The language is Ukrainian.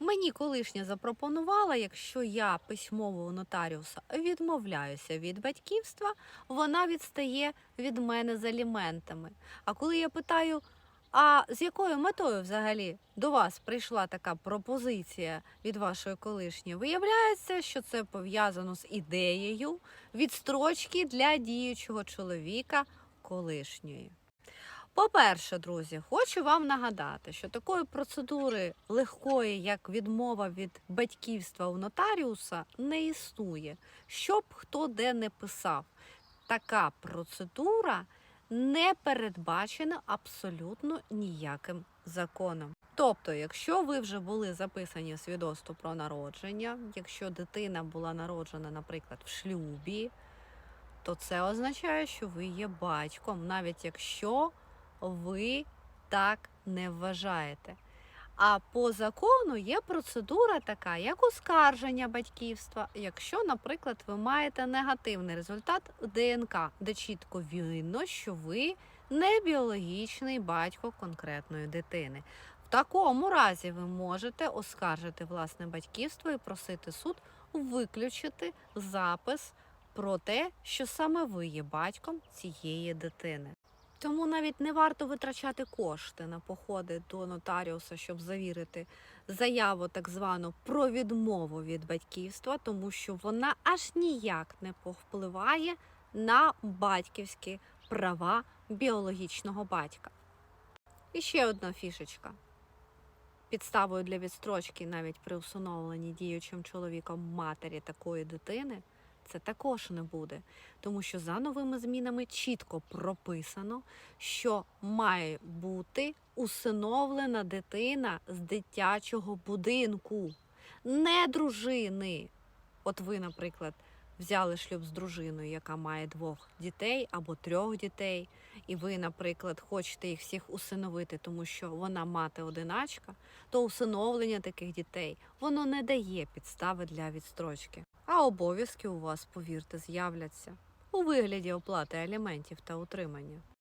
Мені колишня запропонувала, якщо я письмово у нотаріуса відмовляюся від батьківства, вона відстає від мене з аліментами. А коли я питаю, а з якою метою взагалі до вас прийшла така пропозиція від вашої колишньої, виявляється, що це пов'язано з ідеєю відстрочки для діючого чоловіка колишньої. По-перше, друзі, хочу вам нагадати, що такої процедури легкої, як відмова від батьківства у нотаріуса, не існує. Щоб хто де не писав, така процедура не передбачена абсолютно ніяким законом. Тобто, якщо ви вже були записані в свідоцтво про народження, якщо дитина була народжена, наприклад, в шлюбі, то це означає, що ви є батьком, навіть якщо ви так не вважаєте. А по закону є процедура така, як оскарження батьківства, якщо, наприклад, ви маєте негативний результат ДНК, де чітко видно, що ви не біологічний батько конкретної дитини. В такому разі ви можете оскаржити власне батьківство і просити суд виключити запис про те, що саме ви є батьком цієї дитини. Тому навіть не варто витрачати кошти на походи до нотаріуса, щоб завірити заяву так звану про відмову від батьківства, тому що вона аж ніяк не повпливає на батьківські права біологічного батька. І ще одна фішечка. Підставою для відстрочки навіть при усиновленні діючим чоловіком матері такої дитини це також не буде, тому що за новими змінами чітко прописано, що має бути усиновлена дитина з дитячого будинку, не дружини. От ви, наприклад, взяли шлюб з дружиною, яка має двох дітей або трьох дітей, і ви, наприклад, хочете їх всіх усиновити, тому що вона мати одиначка, то усиновлення таких дітей воно не дає підстави для відстрочки. А обов'язки у вас, повірте, з'являться у вигляді оплати аліментів та утримання.